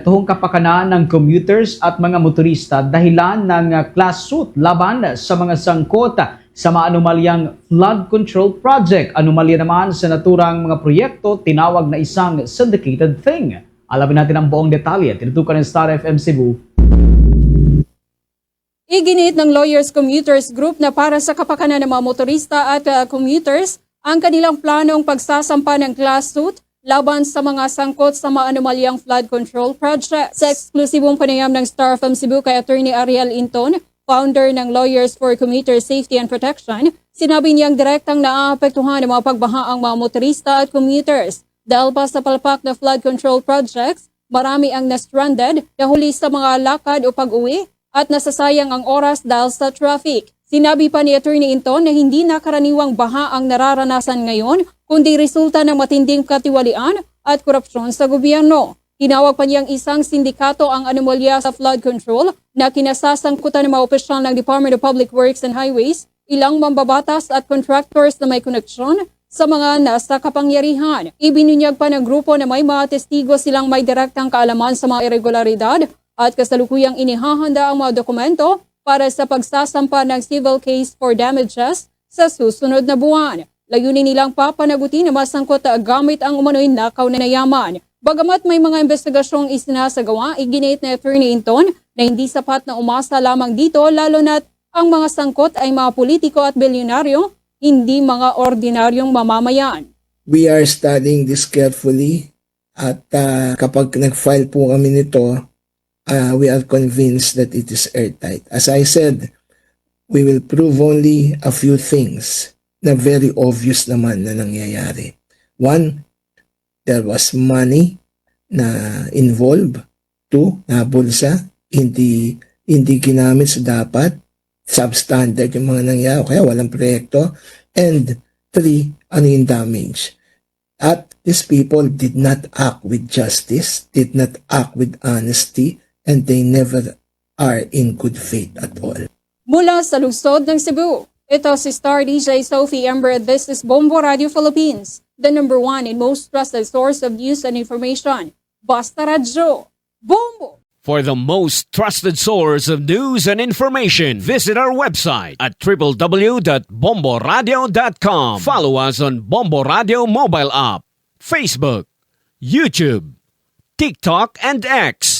Tuhong kapakanan ng commuters at mga motorista dahilan ng class suit laban sa mga sangkot sa maanumalyang flood control project. Anomalya naman sa naturang mga proyekto tinawag na isang syndicated thing. Alamin natin ang buong detalye. Tinutukan ng Star FM Cebu. Iginit ng Lawyers Commuters Group na para sa kapakanan ng mga motorista at uh, commuters ang kanilang planong pagsasampa ng class suit laban sa mga sangkot sa maanumalyang flood control project. Sa eksklusibong panayam ng Star FM Cebu kay Attorney Ariel Inton, founder ng Lawyers for Commuter Safety and Protection, sinabi niyang direktang naaapektuhan ng mga pagbaha ang mga motorista at commuters. Dahil pa sa palpak na flood control projects, marami ang na-stranded, nahuli sa mga lakad o pag-uwi, at nasasayang ang oras dahil sa traffic. Sinabi pa ni Attorney Inton na hindi na karaniwang baha ang nararanasan ngayon, kundi resulta ng matinding katiwalian at korupsyon sa gobyerno. Tinawag pa niyang isang sindikato ang anomalya sa flood control na kinasasangkutan ng mga opisyal ng Department of Public Works and Highways, ilang mambabatas at contractors na may koneksyon sa mga nasa kapangyarihan. Ibinunyag pa ng grupo na may mga testigo silang may direktang kaalaman sa mga irregularidad at kasalukuyang inihahanda ang mga dokumento para sa pagsasampa ng civil case for damages sa susunod na buwan. Layunin nilang papanagutin na masangkot gamit ang umano'y nakaw na yaman. Bagamat may mga investigasyong isinasagawa, iginit na Attorney Inton na hindi sapat na umasa lamang dito lalo na't ang mga sangkot ay mga politiko at bilyonaryo, hindi mga ordinaryong mamamayan. we are studying this carefully at uh, kapag nag-file po kami nito, uh, we are convinced that it is airtight. As I said, we will prove only a few things na very obvious naman na nangyayari. One, there was money na involved. Two, na bulsa, hindi, hindi ginamit sa dapat. Substandard yung mga nangyayari, kaya walang proyekto. And three, ano yung damage? At these people did not act with justice, did not act with honesty, and they never are in good faith at all. Mula sa lungsod ng Cebu, ito si Star DJ Sophie Ember. This is Bombo Radio Philippines, the number one and most trusted source of news and information. Basta Radio. Bombo! For the most trusted source of news and information, visit our website at www.bomboradio.com. Follow us on Bombo Radio mobile app, Facebook, YouTube, TikTok, and X,